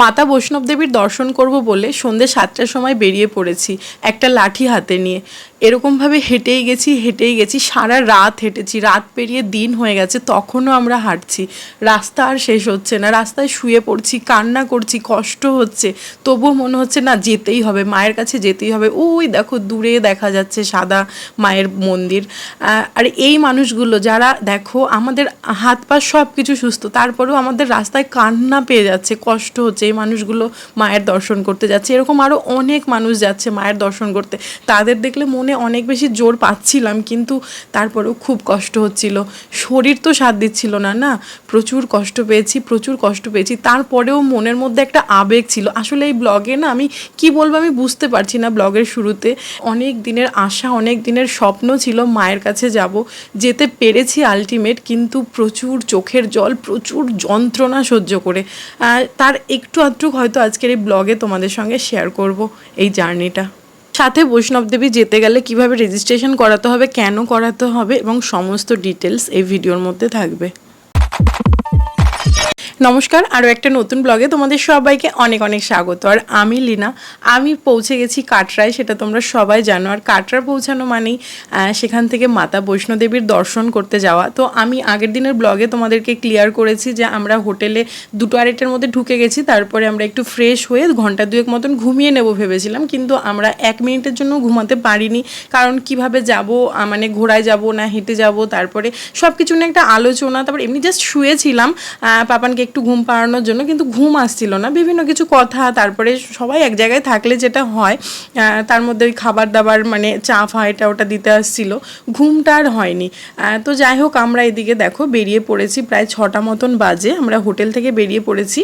মাতা বৈষ্ণব দেবীর দর্শন করব বলে সন্ধ্যে সাতটার সময় বেরিয়ে পড়েছি একটা লাঠি হাতে নিয়ে। এরকমভাবে হেঁটেই গেছি হেঁটেই গেছি, সারা রাত হেঁটেছি, রাত পেরিয়ে দিন হয়ে গেছে, তখনও আমরা হাঁটছি। রাস্তা আর শেষ হচ্ছে না, রাস্তায় শুয়ে পড়ছি, কান্না করছি, কষ্ট হচ্ছে, তবুও মনে হচ্ছে না যেতেই হবে, মায়ের কাছে যেতেই হবে। ওই দেখো দূরে দেখা যাচ্ছে সাদা মায়ের মন্দির। আর এই মানুষগুলো যারা দেখো আমাদের হাত পা সব কিছু সুস্থ, তারপরেও আমাদের রাস্তায় কান্না পেয়ে যাচ্ছে, কষ্ট হচ্ছে। এই মানুষগুলো মায়ের দর্শন করতে যাচ্ছে। এরকম আরও অনেক মানুষ যাচ্ছে মায়ের দর্শন করতে। তাদের দেখলে মনে অনেক বেশি জোর পাচ্ছিলাম, কিন্তু তারপরেও খুব কষ্ট হচ্ছিল। শরীর তো সাথ দিচ্ছিল না না? প্রচুর কষ্ট পেয়েছি, প্রচুর কষ্ট পেয়েছি। তারপরেও মনের মধ্যে একটা আবেগ ছিল। আসলে এই ব্লগে না আমি কি বলব আমি বুঝতে পারছি না ব্লগের শুরুতে। অনেক দিনের আশা, অনেক দিনের স্বপ্ন ছিল মায়ের কাছে যাব। যেতে পেরেছি আলটিমেট কিন্তু প্রচুর চোখের জল, প্রচুর যন্ত্রণা সহ্য করে। তার একটু আধটু হয়তো আজকের এই ব্লগে তোমাদের সঙ্গে শেয়ার করব এই জার্নিটা সাথে বৈষ্ণব দেবী যেতে গেলে কীভাবে রেজিস্ট্রেশন করাতে হবে, কেন করাতে হবে এবং সমস্ত ডিটেলস এই ভিডিওর মধ্যে থাকবে। নমস্কার, আরও একটা নতুন ব্লগে তোমাদের সবাইকে অনেক অনেক স্বাগত। আর আমি লীনা, আমি পৌঁছে গেছি কাটরায়, সেটা তোমরা সবাই জানো। আর কাটরা পৌঁছানো মানেই সেখান থেকে মাতা বৈষ্ণোদেবীর দর্শন করতে যাওয়া। তো আমি আগের দিনের ব্লগে তোমাদেরকে ক্লিয়ার করেছি যে আমরা হোটেলে দুটো আড়াইটার মধ্যে ঢুকে গেছি, তারপরে আমরা একটু ফ্রেশ হয়ে ঘণ্টা দুয়েক মতন ঘুমিয়ে নেব ভেবেছিলাম, কিন্তু আমরা এক মিনিটের জন্য ঘুমাতে পারিনি। কারণ কীভাবে যাব মানে ঘোড়ায় যাব না, হেঁটে যাব, তারপরে সব কিছু নিয়ে একটা আলোচনা, তারপর এমনি জাস্ট শুয়েছিলাম। পাপানকে একটু ঘুম পাড়ানোর জন্য, কিন্তু ঘুম আসছিল না। বিভিন্ন কিছু কথা, তারপরে সবাই এক জায়গায় থাকলে যেটা হয় তার মধ্যে খাবার দাবার মানে চা, ফা, এটা ওটা দিতে আসছিল। ঘুমটা আর হয়নি। তো যাই হোক, আমরা এদিকে দেখো, বেরিয়ে পড়েছি প্রায় ছটা মতন বাজে। আমরা হোটেল থেকে বেরিয়ে পড়েছি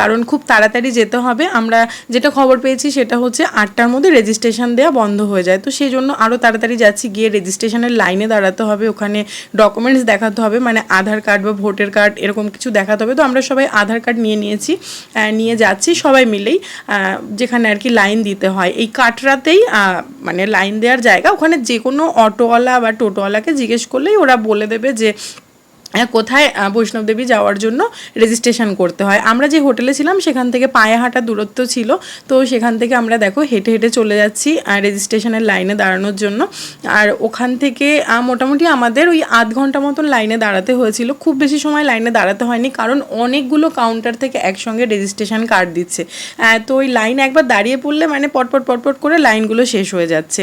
কারণ খুব তাড়াতাড়ি যেতে হবে। আমরা যেটা খবর পেয়েছি সেটা হচ্ছে আটটার মধ্যে রেজিস্ট্রেশন দেওয়া বন্ধ হয়ে যায়। তো সেই জন্য আরও তাড়াতাড়ি যাচ্ছি, গিয়ে রেজিস্ট্রেশনের লাইনে দাঁড়াতে হবে। ওখানে ডকুমেন্টস দেখাতে হবে মানে আধার কার্ড বা ভোটার কার্ড এরকম কিছু দেখাতে হবে। আমরা সবাই আধার কার্ড নিয়ে নিয়েছি নিয়ে যাচ্ছি সবাই মিলেই যেখানে আর কি লাইন দিতে হয়। এই কাটরাতেই মানে লাইন দেওয়ার জায়গা, ওখানে যে কোনো অটোওয়ালা বা টোটোওয়ালাকে জিজ্ঞেস করলেই ওরা বলে দেবে যে কোথায় আহ, বৈষ্ণব দেবী যাওয়ার জন্য রেজিস্ট্রেশন করতে হয়? আমরা যে হোটেলে ছিলাম সেখান থেকে পায়ে হাঁটা দূরত্ব ছিল। তো সেখান থেকে আমরা দেখো হেঁটে হেঁটে চলে যাচ্ছি রেজিস্ট্রেশনের লাইনে দাঁড়ানোর জন্য। আর ওখান থেকে মোটামুটি আমাদের ওই আধ ঘণ্টা মতন লাইনে দাঁড়াতে হয়েছিল। খুব বেশি সময় লাইনে দাঁড়াতে হয়নি কারণ অনেকগুলো কাউন্টার থেকে একসঙ্গে রেজিস্ট্রেশন কার্ড দিচ্ছে। তো ওই লাইন একবার দাঁড়িয়ে পড়লে মানে পটপট পটপট করে লাইনগুলো শেষ হয়ে যাচ্ছে।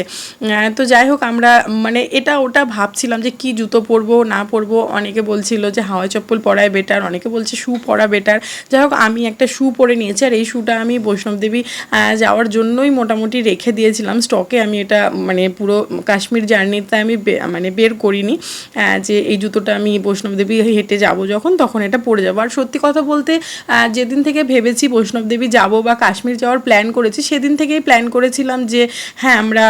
তো যাই হোক আমরা মানে এটা ওটা ভাবছিলাম যে কি জুতো পরবো না পরবো অনেকে বলছিল যে হাওয়াই চপ্পল পরায় বেটার অনেকে বলছে শু পরা বেটার যাই হোক, আমি একটা শু পরে নিয়েছি আর এই শুটা আমি বৈষ্ণব দেবী যাওয়ার জন্যই মোটামুটি রেখে দিয়েছিলাম। স্টকে আমি এটা মানে পুরো কাশ্মীর জার্নিতে আমি মানে বের করিনি যে এই জুতোটা আমি বৈষ্ণব দেবী হেঁটে যাব যখন, তখন এটা পরে যাব। আর সত্যি কথা বলতে যেদিন থেকে ভেবেছি বৈষ্ণব দেবী যাব বা কাশ্মীর যাওয়ার প্ল্যান করেছি, সেদিন থেকেই প্ল্যান করেছিলাম যে হ্যাঁ আমরা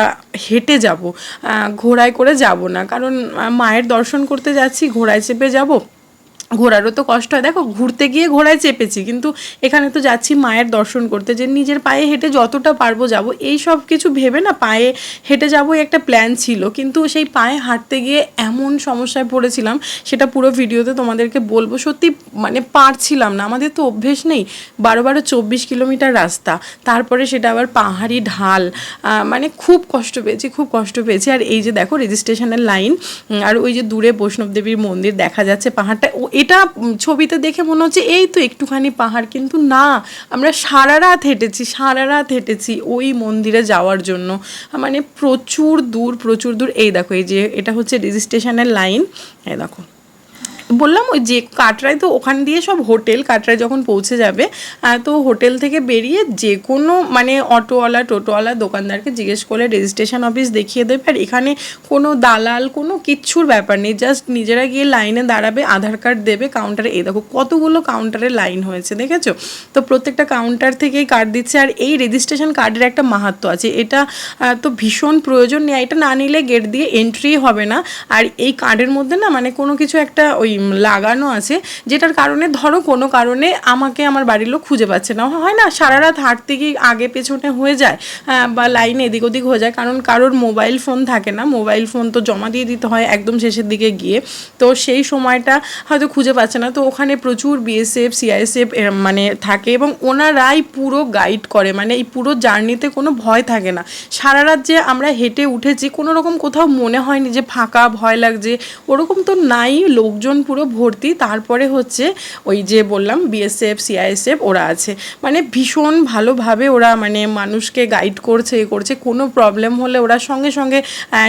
হেঁটে যাব ঘোড়ায় করে যাব না। কারণ মায়ের দর্শন করতে যাচ্ছি, ঘোড়ায় চেপে যাব ঘোরারও তো কষ্ট হয়। দেখো, ঘুরতে গিয়ে ঘোড়ায় চেপেছি, কিন্তু এখানে তো যাচ্ছি মায়ের দর্শন করতে। যে নিজের পায়ে হেঁটে যতটা পারব যাব, এই সব কিছু ভেবে না পায়ে হেঁটে যাব একটা প্ল্যান ছিল। কিন্তু সেই পায়ে হাঁটতে গিয়ে এমন সমস্যায় পড়েছিলাম, সেটা পুরো ভিডিওতে তোমাদেরকে বলব। সত্যি মানে পারছিলাম না, আমাদের তো অভ্যেস নেই। বারো বারো চব্বিশ কিলোমিটার রাস্তা, তারপরে সেটা আবার পাহাড়ি ঢাল মানে খুব কষ্ট পেয়েছি, খুব কষ্ট পেয়েছি। আর এই যে দেখো রেজিস্ট্রেশনের লাইন আর ওই যে দূরে বৈষ্ণব দেবীর মন্দির দেখা যাচ্ছে পাহাড়টা এটা ছবিতে দেখে মনে হচ্ছে এই তো একটুখানি পাহাড়, কিন্তু না, আমরা সারা রাত হেঁটেছি, সারা রাত হেঁটেছি ওই মন্দিরে যাওয়ার জন্য। মানে প্রচুর দূর প্রচুর দূর, এই দেখো এই যে, এটা হচ্ছে রেজিস্ট্রেশনের লাইন এই দেখো। বললাম ওই যে কাটরায় তো ওখান দিয়ে সব হোটেল, কাটরায় যখন পৌঁছে যাবে তো হোটেল থেকে বেরিয়ে যে কোনো মানে অটোওয়ালা, টোটোওয়ালা দোকানদারকে জিজ্ঞেস করলে রেজিস্ট্রেশন অফিস দেখিয়ে দেবে। আর এখানে কোনো দালাল, কোনো কিচ্ছুর ব্যাপার নেই। জাস্ট নিজেরা গিয়ে লাইনে দাঁড়াবে, আধার কার্ড দেবে কাউন্টারে এই দেখো কতগুলো কাউন্টারে লাইন হয়েছে, দেখেছ? তো প্রত্যেকটা কাউন্টার থেকেই কার্ড দিচ্ছে। আর এই রেজিস্ট্রেশন কার্ডের একটা মাহাত্ম আছে। এটা তো ভীষণ প্রয়োজন নেই। এটা না নিলে গেট দিয়ে এন্ট্রি হবে না। আর এই কার্ডের মধ্যে না মানে কোনো কিছু একটা ওই লাগানো আছে যেটার কারণে ধরো কোনো কারণে আমাকে আমার বাড়ির লোক খুঁজে পাচ্ছে না। হয় না সারা রাত হাঁটতে গিয়ে আগে পেছনে হয়ে যায় আহ, বা লাইনে এদিক ওদিক হয়ে যায় কারণ কারোর মোবাইল ফোন থাকে না। মোবাইল ফোন তো জমা দিয়ে দিতে হয় একদম শেষের দিকে গিয়ে। তো সেই সময়টা হয়তো খুঁজে পাচ্ছে না। তো ওখানে প্রচুর বিএসএফ সিআইএসএফ মানে থাকে এবং ওনারাই পুরো গাইড করে। মানে এই পুরো জার্নিতে কোনো ভয় থাকে না। সারা রাত যে আমরা হেঁটে উঠেছি কোনো রকম কোথাও মনে হয়নি যে ফাঁকা ভয় লাগছে। ওরকম তো নাই লোকজন পুরো ভর্তি তারপরে হচ্ছে ওই যে বললাম বিএসএফ সিআইএসএফ ওরা আছে। মানে ভীষণ ভালোভাবে ওরা মানে মানুষকে গাইড করছে এ করছে। কোনো প্রবলেম হলে ওরা সঙ্গে সঙ্গে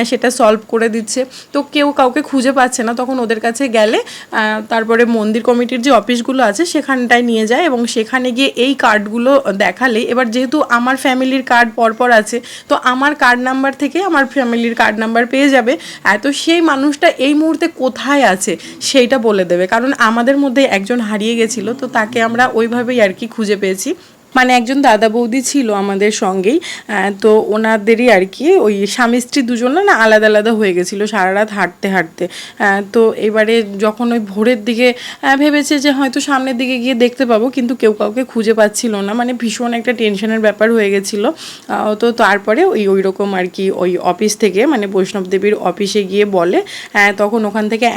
সেটা সলভ করে দিচ্ছে। তো কেউ কাউকে খুঁজে পাচ্ছে না তখন ওদের কাছে গেলে তারপরে মন্দির কমিটির যে অফিসগুলো আছে সেখানটায় নিয়ে যায় এবং সেখানে গিয়ে এই কার্ডগুলো দেখালে এবার যেহেতু আমার ফ্যামিলির কার্ড পরপর আছে তো আমার কার্ড নাম্বার থেকে আমার ফ্যামিলির কার্ড নাম্বার পেয়ে যাবে। আহ, তো সেই মানুষটা এই মুহূর্তে কোথায় আছে সেইটা বলে দেবে। কারণ আমাদের মধ্যে একজন হারিয়ে গেছিল, তো তাকে আমরা ওইভাবেই আর কি খুঁজে পেয়েছি। মানে একজন দাদা বৌদি ছিল আমাদের সঙ্গেই তো ওনাদেরই আর কি, ওই স্বামী স্ত্রী দুজন না আলাদা আলাদা হয়ে গেছিল সারা রাত হাঁটতে হাঁটতে। তো এবারে যখন ওই ভোরের দিকে ভেবেছে যে হয়তো সামনের দিকে গিয়ে দেখতে পাবো, কিন্তু কেউ কাউকে খুঁজে পাচ্ছিল না মানে ভীষণ একটা টেনশনের ব্যাপার হয়ে গেছিল। তো তারপরে ওই ওই রকম আর কি ওই অফিস থেকে মানে বৈষ্ণব দেবীর অফিসে গিয়ে বলে তখন ওখান থেকে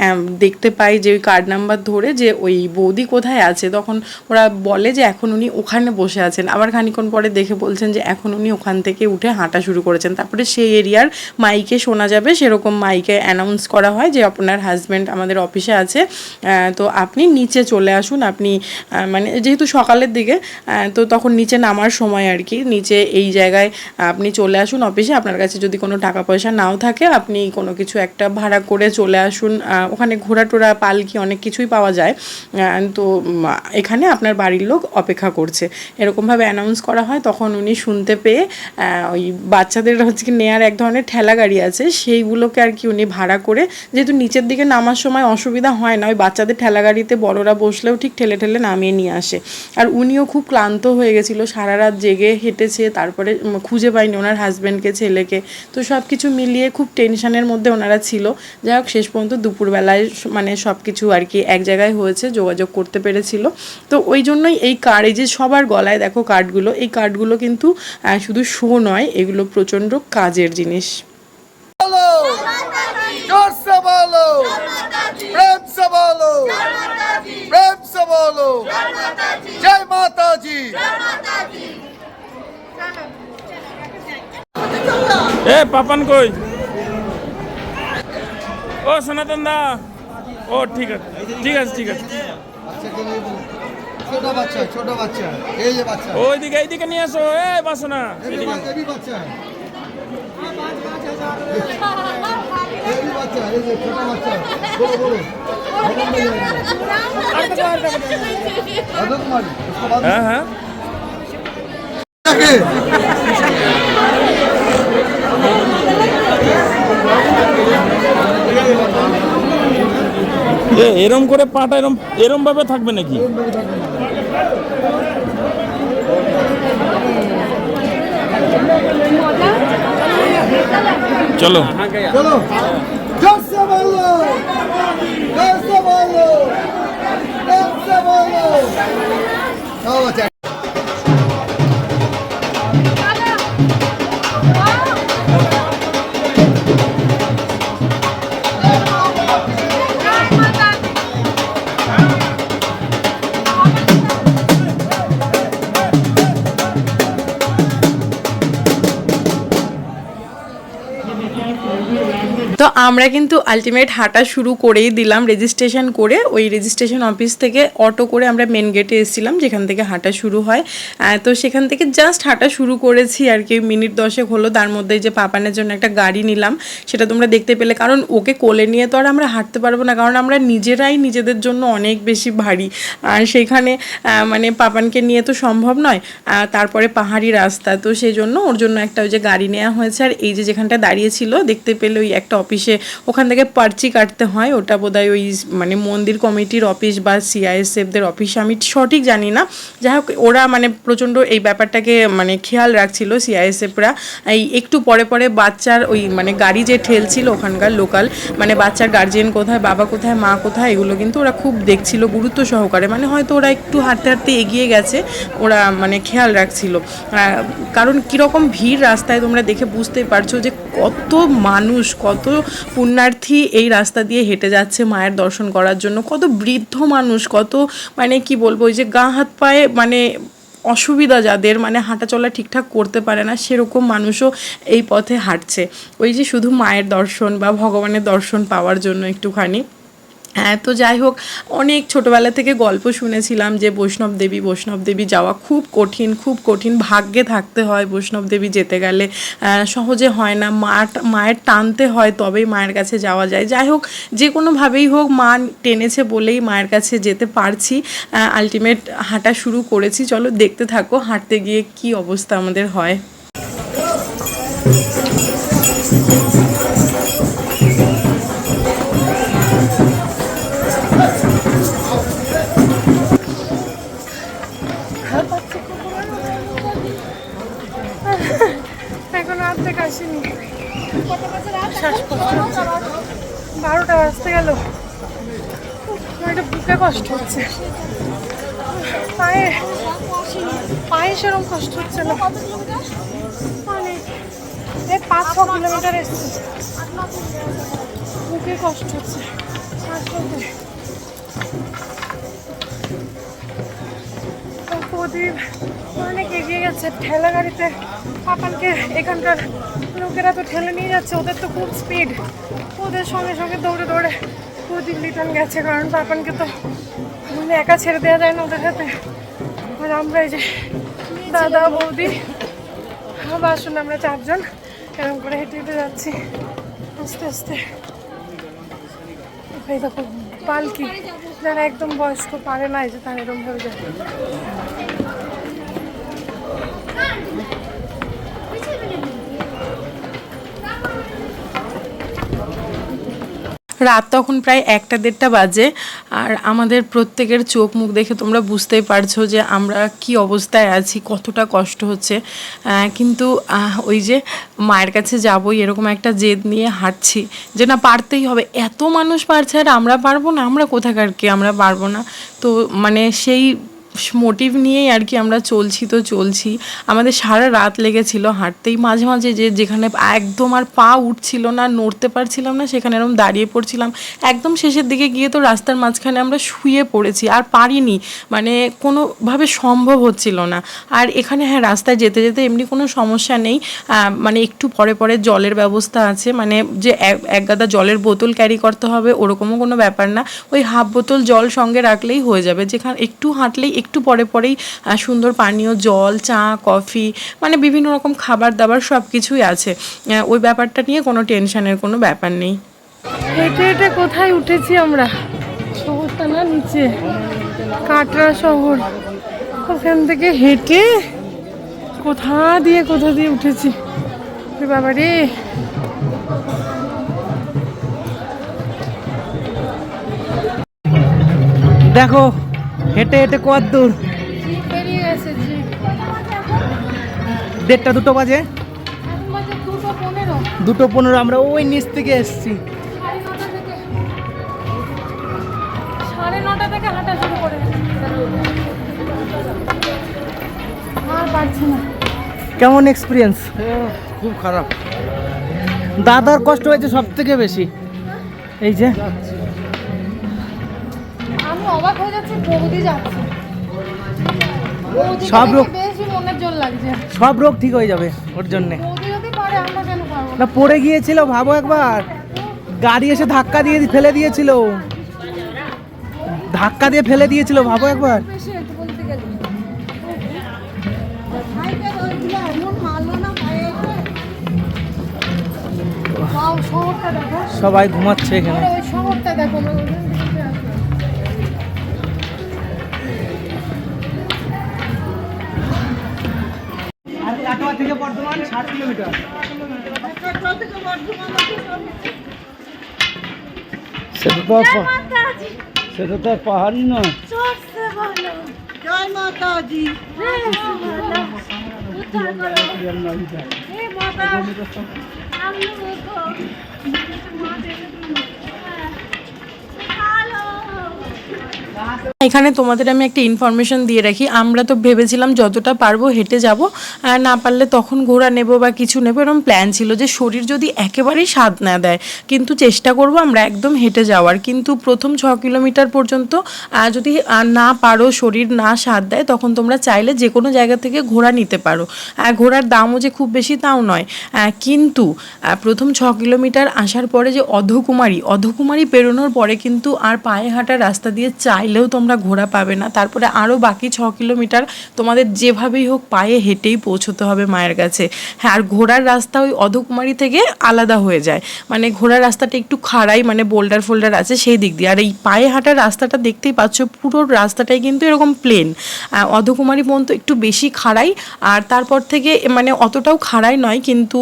দেখতে পাই যে ওই কার্ড নাম্বার ধরে যে ওই বৌদি কোথায় আছে, তখন ওরা বলে যে এখন উনি ওখানে বসে আছেন। আবার খানিক্ষণ পরে দেখে বলছেন যে, এখন উনি ওখান থেকে উঠে হাঁটা শুরু করেছেন। তারপরে সেই এরিয়ার মাইকে শোনা যাবে। সেরকম মাইকে অ্যানাউন্স করা হয় যে, আপনার হাজব্যান্ড আমাদের অফিসে আছে। তো আপনি নিচে চলে আসুন। আপনি মানে যেহেতু সকালের দিকে তো তখন নিচে নামার সময় আর কি। নিচে এই জায়গায় আপনি চলে আসুন অফিসে আপনার কাছে যদি কোনো টাকা পয়সা নাও থাকে, আপনি কোনো কিছু একটা ভাড়া করে চলে আসুন। ওখানে ঘোড়া টোরা পালকি অনেক কিছুই পাওয়া যায়। তো এখানে আপনার বাড়ির লোক অপেক্ষা করছে। এরকমভাবে অ্যানাউন্স করা হয়, তখন উনি শুনতে পেয়ে ওই বাচ্চাদের হচ্ছে নেয়ার এক ধরনের ঠেলা গাড়ি আছে, সেইগুলোকে আর কি উনি ভাড়া করে, যেহেতু নিচের দিকে নামার সময় অসুবিধা হয় না, ওই বাচ্চাদের ঠেলা গাড়িতে বড়রা বসলেও ঠিক ঠেলে ঠেলে নামিয়ে নিয়ে আসে। আর উনিও খুব ক্লান্ত হয়ে গেছিল, সারা রাত জেগে হেঁটেছে, তারপরে খুঁজে পায়নি ওনার হাজব্যান্ডকে ছেলেকে। তো সব কিছু মিলিয়ে খুব টেনশনের মধ্যে ওনারা ছিল। যাই হোক, শেষ পর্যন্ত দুপুরবেলায় মানে সব কিছু আর কি এক জায়গায় হয়েছে, যোগাযোগ করতে পেরেছিল। তো ওই জন্যই এই কার্ড এই যে সবার গলায় দেখো কার্ডগুলো এই কার্ডগুলো কিন্তু শুধু শো নয়, এগুলো প্রচণ্ড কাজের জিনিস। এ, পাপান কই? ও, সনাতন দা। ও, ঠিক আছে ঠিক আছে ঠিক আছে। ছোট বাচ্চা ছোট বাচ্চা। এই যে বাচ্চা। ওইদিকে এইদিকে নিয়ে আসো এই বাসো না এদিকে এই বাচ্চা এই হ্যাঁ হ্যাঁ। এরম করে পাটা এরম এরম ভাবে থাকবে নাকি? চলো। चलो আমরা কিন্তু আলটিমেট হাঁটা শুরু করেই দিলাম রেজিস্ট্রেশন করে। ওই রেজিস্ট্রেশন অফিস থেকে অটো করে আমরা মেন গেটে এসেছিলাম, যেখান থেকে হাঁটা শুরু হয়। তো সেখান থেকে জাস্ট হাঁটা শুরু করেছি আর কি, মিনিট দশেক হলো। তার মধ্যে যে পাপানের জন্য একটা গাড়ি নিলাম, সেটা তোমরা দেখতে পেলে। কারণ ওকে কোলে নিয়ে তো আর আমরা হাঁটতে পারব না, কারণ আমরা নিজেরাই নিজেদের জন্য অনেক বেশি ভারী। আর সেখানে মানে পাপানকে নিয়ে তো সম্ভব নয় তারপরে পাহাড়ি রাস্তা। তো সেই জন্য ওর জন্য একটা ওই যে গাড়ি নেওয়া হয়েছে। আর এই যে যেখানটা দাঁড়িয়েছিল দেখতে পেলে ওই একটা অফিসে ওখান থেকে পার্চি কাটতে হয়। ওটা বোধহয় ওই মানে মন্দির কমিটির অফিস বা সিআইএসএফদের অফিস। আমি সঠিক জানি না। যাই হোক, ওরা মানে প্রচণ্ড এই ব্যাপারটাকে মানে খেয়াল রাখছিল সিআইএসএফরা এই একটু পরে পরে বাচ্চার ওই মানে গাড়ি যে ঠেলছিল ওখানকার লোকাল মানে বাচ্চার গার্জিয়ান কোথায়, বাবা কোথায়, মা কোথায়, এগুলো কিন্তু ওরা খুব দেখছিল গুরুত্ব সহকারে। মানে হয়তো ওরা একটু হাঁটতে হাঁটতে এগিয়ে গেছে, ওরা মানে খেয়াল রাখছিল। কারণ কীরকম ভিড় রাস্তায় তোমরা দেখে বুঝতেই পারছ যে কত মানুষ, কত পুণ্যার্থী এই রাস্তা দিয়ে হেঁটে যাচ্ছে মায়ের দর্শন করার জন্য। কত বৃদ্ধ মানুষ, কত মানে কি বলব, ওই যে গা হাত পায়ে মানে অসুবিধা যাদের মানে হাঁটা চলা ঠিকঠাক করতে পারে না, সেরকম মানুষও এই পথে হাঁটছে। ওই যে শুধু মায়ের দর্শন বা ভগবানের দর্শন পাওয়ার জন্য একটুখানি। হ্যাঁ তো যাই হোক, অনেক ছোটোবেলা থেকে গল্প শুনেছিলাম যে বৈষ্ণব দেবী বৈষ্ণব দেবী যাওয়া খুব কঠিন খুব কঠিন। ভাগ্যে থাকতে হয় বৈষ্ণব দেবী যেতে গেলে। সহজে হয় না। মা মায়ের টানতে হয় তবেই মায়ের কাছে যাওয়া যায়। যাই হোক, যে কোনোভাবেই হোক, মা টেনেছে বলেই মায়ের কাছে যেতে পারছি। আলটিমেট হাঁটা শুরু করেছি। চলো দেখতে থাকো, হাঁটতে গিয়ে কি অবস্থা আমাদের হয়। বারোটা বাজতে গেল। আমার বুকে কষ্ট হচ্ছে। পায়ে পায়ে সেরকম কষ্ট হচ্ছে না। মানে পাঁচ ছ কিলোমিটার এসছে। বুকে কষ্ট হচ্ছে। প্রদীপ অনেক এগিয়ে গেছে, ঠেলা গাড়িতে পাপানকে এখানকার লোকেরা তো ঠেলে নিয়ে যাচ্ছে, ওদের তো খুব স্পিড ওদের সঙ্গে সঙ্গে দৌড়ে দৌড়ে প্রদীপ লিটন গেছে, কারণ পাপানকে তো মানে একা ছেড়ে দেওয়া যায় না ওদের সাথে আর আমরা এই যে দাদা, বৌদি বাসন আমরা চারজন, এরকম করে হেঁটে হেঁটে যাচ্ছি। আস্তে আস্তে। এই দেখো, পালকি, যারা একদম বয়স্ক, পারে না এই যে তারা এরকম ভাবে যায়। রাত তখন প্রায় একটা দেড়টা বাজে, আর আমাদের প্রত্যেকের চোখ মুখ দেখে তোমরা বুঝতেই পারছ যে আমরা কি অবস্থায় আছি, কতটা কষ্ট হচ্ছে। কিন্তু ওই যে মায়ের কাছে যাবোই এরকম একটা জেদ নিয়ে হাঁটছি যে না, পারতেই হবে। এত মানুষ পারছে আর আমরা পারব না, আমরা কোথাকার কে? আমরা পারব না। তো মানে সেই মোটিভ নিয়েই আর কি আমরা চলছি তো চলছি। আমাদের সারা রাত লেগেছিল হাঁটতেই। মাঝে মাঝে যে, যেখানে একদম আর পা উঠছিল না, নড়তে পারছিলাম না, সেখানে এরকম দাঁড়িয়ে পড়ছিলাম। একদম শেষের দিকে গিয়ে তো রাস্তার মাঝখানে আমরা শুয়ে পড়েছি, আর পারিনি। মানে কোনোভাবে সম্ভব হচ্ছিল না। আর এখানে হ্যাঁ রাস্তায় যেতে যেতে এমনি কোনো সমস্যা নেই। মানে একটু পরে পরে জলের ব্যবস্থা আছে। মানে যে এক গাদা জলের বোতল ক্যারি করতে হবে, ওরকমও কোনো ব্যাপার না। ওই হাফ বোতল জল সঙ্গে রাখলেই হয়ে যাবে। যেখানে, একটু হাঁটলেই একটু পরে পরেই সুন্দর পানীয় জল চা কফি মানে বিভিন্ন রকম খাবার দাবার সব কিছুই আছে ওই ব্যাপারটা নিয়ে কোনো টেনশনের কোনো ব্যাপার নেই। হেঁটে হেঁটে কোথায় উঠেছি আমরা? শহরটা না নিচে কাটরা শহর। ওখান থেকে হেঁটে কোথা দিয়ে কোথা দিয়ে উঠেছি? বাবা রে। দেখো হেঁটে হেঁটে কত দূর? বেরিয়ে গেছে জি। দেড়টা দুটো বাজে? দুটো পনেরো। আমরা ওই নিচ থেকে এসছি। কেমন এক্সপিরিয়েন্স খুব খারাপ। দাদার কষ্ট হয়েছে সব থেকে বেশি এই যে? অবাক হয়ে যাচ্ছি বৌদি যাচ্ছে। সব দেখে লোক- বেশি মনের জোর লাগছে। সব রোগ ঠিক হয়ে যাবে ওর জন্যে। বৌদি যদি পারে আমরা কেন পারব না? পড়ে গিয়েছিল ভাবো একবার। গাড়ি এসে ধাক্কা দিয়ে ফেলে দিয়েছিল। ধাক্কা দিয়ে ফেলে দিয়েছিল ভাবো একবার। সবাই ঘুমাচ্ছে এখানে। শহরটা দেখো। থেকে বর্ধমান ষাট কিলোমিটার। সেটা তো সেটা তো পাহাড়ি নয়। জয় মাতা দি এখানে তোমাদের আমি একটা ইনফরমেশন দিয়ে রাখি। আমরা তো ভেবেছিলাম যতটা পারব হেঁটে যাব, আর না পারলে তখন ঘোড়া নেব বা কিছু নেব, এরকম প্ল্যান ছিল যে শরীর যদি একেবারেই স্বাদ না দেয়, কিন্তু চেষ্টা করব আমরা একদম হেঁটে যাওয়ার। কিন্তু প্রথম ছ কিলোমিটার পর্যন্ত যদি না পারো, শরীর না স্বাদ দেয়, তখন তোমরা চাইলে যে কোনো জায়গা থেকে ঘোড়া নিতে পারো। ঘোড়ার দামও যে খুব বেশি তাও নয়। কিন্তু প্রথম ছ কিলোমিটার আসার পরে যে অধকুমারী অধকুমারী পেরোনোর পরে কিন্তু আর পায়ে হাঁটা রাস্তা দিয়ে চাইলেও তোমরা ঘোড়া পাবে না। তারপরে আরও বাকি ছ কিলোমিটার তোমাদের যেভাবেই হোক পায়ে হেঁটেই পৌঁছতে হবে মায়ের কাছে। হ্যাঁ আর ঘোড়ার রাস্তা ওই অধকুমারী থেকে আলাদা হয়ে যায়। মানে ঘোড়ার রাস্তাটা একটু খাড়াই মানে বোল্ডার ফোল্ডার আছে সেই দিক দিয়ে। আর এই পায়ে হাঁটার রাস্তাটা দেখতেই পাচ্ছ, পুরো রাস্তাটাই কিন্তু এরকম প্লেন অধকুমারী পর্যন্ত একটু বেশি খাড়াই, আর তারপর থেকে মানে অতটাও খাড়াই নয়, কিন্তু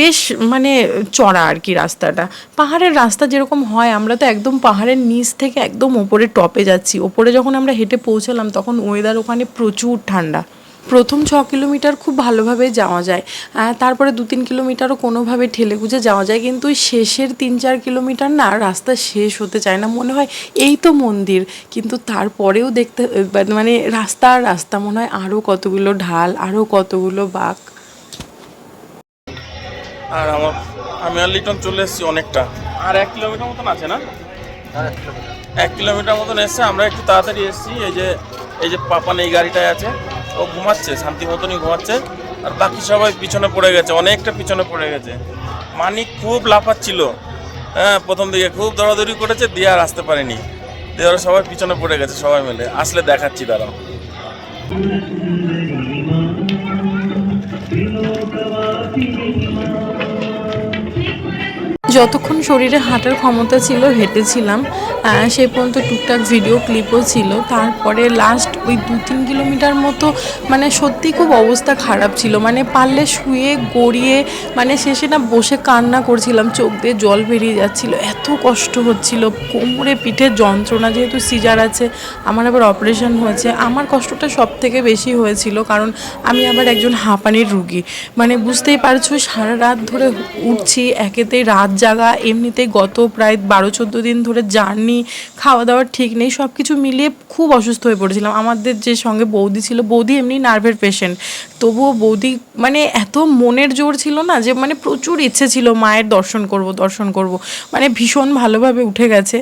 বেশ মানে চড়া আর কি রাস্তাটা। পাহাড়ের রাস্তা যেরকম হয়, আমরা তো একদম পাহাড়ের নিচ থেকে একদম ওপরে টপে যাচ্ছি। ওপরে যখন আমরা হেঁটে পৌঁছালাম তখন ওয়েদার ওখানে প্রচুর ঠান্ডা। প্রথম ছ কিলোমিটার খুব ভালোভাবে যাওয়া যায়। তারপরে দু তিন কিলোমিটারও কোনোভাবে ঠেলে গুজে যাওয়া যায় কিন্তু ওই শেষের তিন চার কিলোমিটার না রাস্তা শেষ হতে চায় না। মনে হয় এই তো মন্দির কিন্তু তারপরেও দেখতে মানে রাস্তা আর রাস্তা মনে হয় আরও কতগুলো ঢাল আরও কতগুলো বাঘ। আর আমার আমি আর লিটন চলে এসেছি অনেকটা। আর এক কিলোমিটার মতন আছে না? এক কিলোমিটার। মতন এসছে আমরা একটু তাড়াতাড়ি এসেছি। এই যে এই যে পাপান এই গাড়িটায় আছে। ও ঘুমাচ্ছে শান্তি মতনই ঘুমাচ্ছে। আর বাকি সবাই পিছনে পড়ে গেছে, অনেকটা পিছনে পড়ে গেছে। মানিক খুব লাফাচ্ছিল। হ্যাঁ প্রথম দিকে খুব দৌড়াদৌড়ি করেছে, দিয়ে আর আসতে পারেনি। দিয়ে ওরা সবাই পিছনে পড়ে গেছে, সবাই মিলে। আসলে দেখাচ্ছি, দাঁড়াও। যতক্ষণ শরীরে হাঁটার ক্ষমতা ছিল, হেঁটেছিলাম। সেই পর্যন্ত টুকটাক ভিডিও ক্লিপও ছিল। তারপরে লাস্ট ওই দু তিন কিলোমিটার মতো মানে সত্যি খুব অবস্থা খারাপ ছিল। মানে পারলে শুয়ে, গড়িয়ে মানে শেষে না বসে কান্না করছিলাম, চোখ দিয়ে জল বেরিয়ে যাচ্ছিল। এত কষ্ট হচ্ছিল, কোমরে পিঠে যন্ত্রণা যেহেতু সিজার আছে, আমার আবার অপারেশন হয়েছে। আমার কষ্টটা সব থেকে বেশি হয়েছিল, কারণ আমি আবার একজন হাঁপানির রুগী। মানে বুঝতেই পারছ, সারা রাত ধরে উঠছি, একেতেই রাত জাগা এমনিতে গত প্রায় বারো, চোদ্দ দিন ধরে জার্নি খাওয়া দাওয়ার ঠিক নেই সব কিছু মিলিয়ে খুব অসুস্থ হয়ে পড়েছিলাম। আমাদের যে সঙ্গে বৌদি ছিল, বৌদি এমনি নার্ভের পেশেন্ট তবুও বৌদি মানে এত মনের জোর ছিল না যে মানে প্রচুর ইচ্ছে ছিল মায়ের দর্শন করব দর্শন করব মানে ভীষণ ভালোভাবে উঠে গেছে।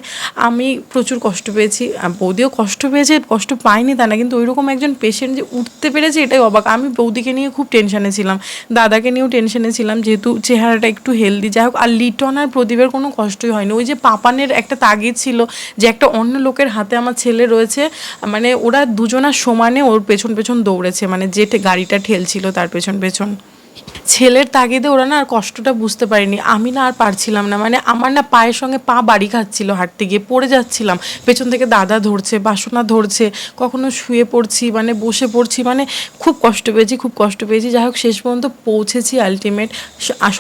আমি প্রচুর কষ্ট পেয়েছি বৌদিও কষ্ট পেয়েছে, কষ্ট পাইনি তা না, কিন্তু ওইরকম একজন পেশেন্ট যে উঠতে পেরেছে এটাই অবাক। আমি বৌদিকে নিয়ে খুব টেনশনে ছিলাম, দাদাকে নিয়েও টেনশনে ছিলাম, যেহেতু চেহারাটা একটু হেলদি যাই হোক, আর লিটন আর প্রদীপের কোনো কষ্টই হয়নি। ওই যে পাপানের একটা তাগিদ ছিল যে একটা অন্য লোকের হাতে আমার ছেলে রয়েছে মানে ওরা দুজনার সমানে ওর পেছন পেছন দৌড়েছে মানে যে গাড়িটা ঠেলছিল তার পেছন পেছন। ছেলের তাগিদে ওরা না আর কষ্টটা বুঝতে পারিনি। আমি না আর পারছিলাম না। মানে আমার না পায়ের সঙ্গে পা বাড়ি খাচ্ছিল হাঁটতে গিয়ে, পড়ে যাচ্ছিলাম। পেছন থেকে দাদা ধরছে, বাসনা ধরছে, কখনো শুয়ে পড়ছি মানে বসে পড়ছি মানে খুব কষ্ট পেয়েছি, খুব কষ্ট পেয়েছি। যাই হোক, শেষ পর্যন্ত পৌঁছেছি আলটিমেট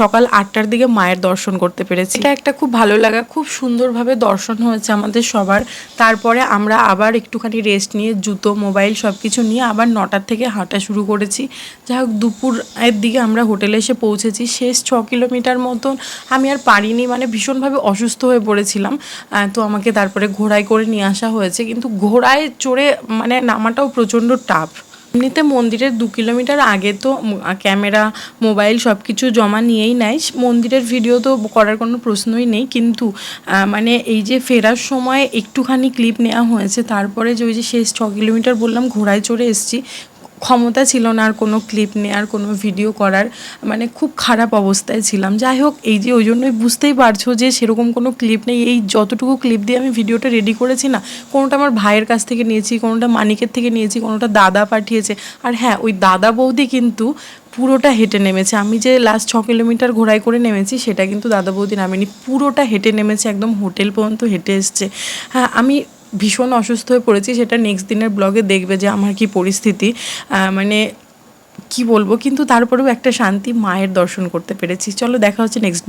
সকাল আটটার দিকে মায়ের দর্শন করতে পেরেছি। এটা একটা খুব ভালো লাগা, খুব সুন্দরভাবে দর্শন হয়েছে আমাদের সবার। তারপরে আমরা আবার একটুখানি রেস্ট নিয়ে, জুতো মোবাইল সব কিছু নিয়ে আবার নটার থেকে হাঁটা শুরু করেছি। যাই হোক, দুপুরের দিকে আমরা হোটেলে এসে পৌঁছেছি, শেষ ছ কিলোমিটার মতন আমি আর পারিনি মানে ভীষণভাবে অসুস্থ হয়ে পড়েছিলাম। তো আমাকে তারপরে ঘোড়ায় করে নিয়ে আসা হয়েছে, কিন্তু ঘোড়ায় চড়ে মানে নামাটাও প্রচণ্ড টাফ এমনিতে মন্দিরের দু কিলোমিটার আগে তো ক্যামেরা, মোবাইল সব কিছু জমা নিয়েই নেয়। মন্দিরের ভিডিও তো করার কোনো প্রশ্নই নেই, কিন্তু মানে এই যে ফেরার সময় একটুখানি ক্লিপ নেওয়া হয়েছে, তারপরে যে ওই যে শেষ ছ কিলোমিটার বললাম, ঘোড়ায় চড়ে এসেছি ক্ষমতা ছিল না আর কোনো ক্লিপ নেওয়ার কোনো ভিডিও করার মানে খুব খারাপ অবস্থায় ছিলাম। যাই হোক, এই যে ওই জন্যই বুঝতেই পারছ যে সেরকম কোনো ক্লিপ নেই। এই যতটুকু ক্লিপ দিয়ে আমি ভিডিওটা রেডি করেছি না, কোনোটা আমার ভাইয়ের কাছ থেকে নিয়েছি, কোনোটা মানিকের থেকে নিয়েছি, কোনোটা দাদা পাঠিয়েছে। আর হ্যাঁ ওই দাদা বৌদি কিন্তু পুরোটা হেঁটে নেমেছে। আমি যে লাস্ট ছ কিলোমিটার ঘোড়ায় করে নেমেছি, সেটা কিন্তু দাদা বৌদি নামেনি। পুরোটা হেঁটে নেমেছে, একদম হোটেল পর্যন্ত হেঁটে এসছে। হ্যাঁ আমি ভীষণ অসুস্থ হয়ে পড়েছি, সেটা নেক্সট দিনের ব্লগে দেখবে যে আমার কি পরিস্থিতি। মানে কি বলব, কিন্তু তারপরেও একটা শান্তি মায়ের দর্শন করতে পেরেছি। চলো দেখা হচ্ছে নেক্সট ব্লগ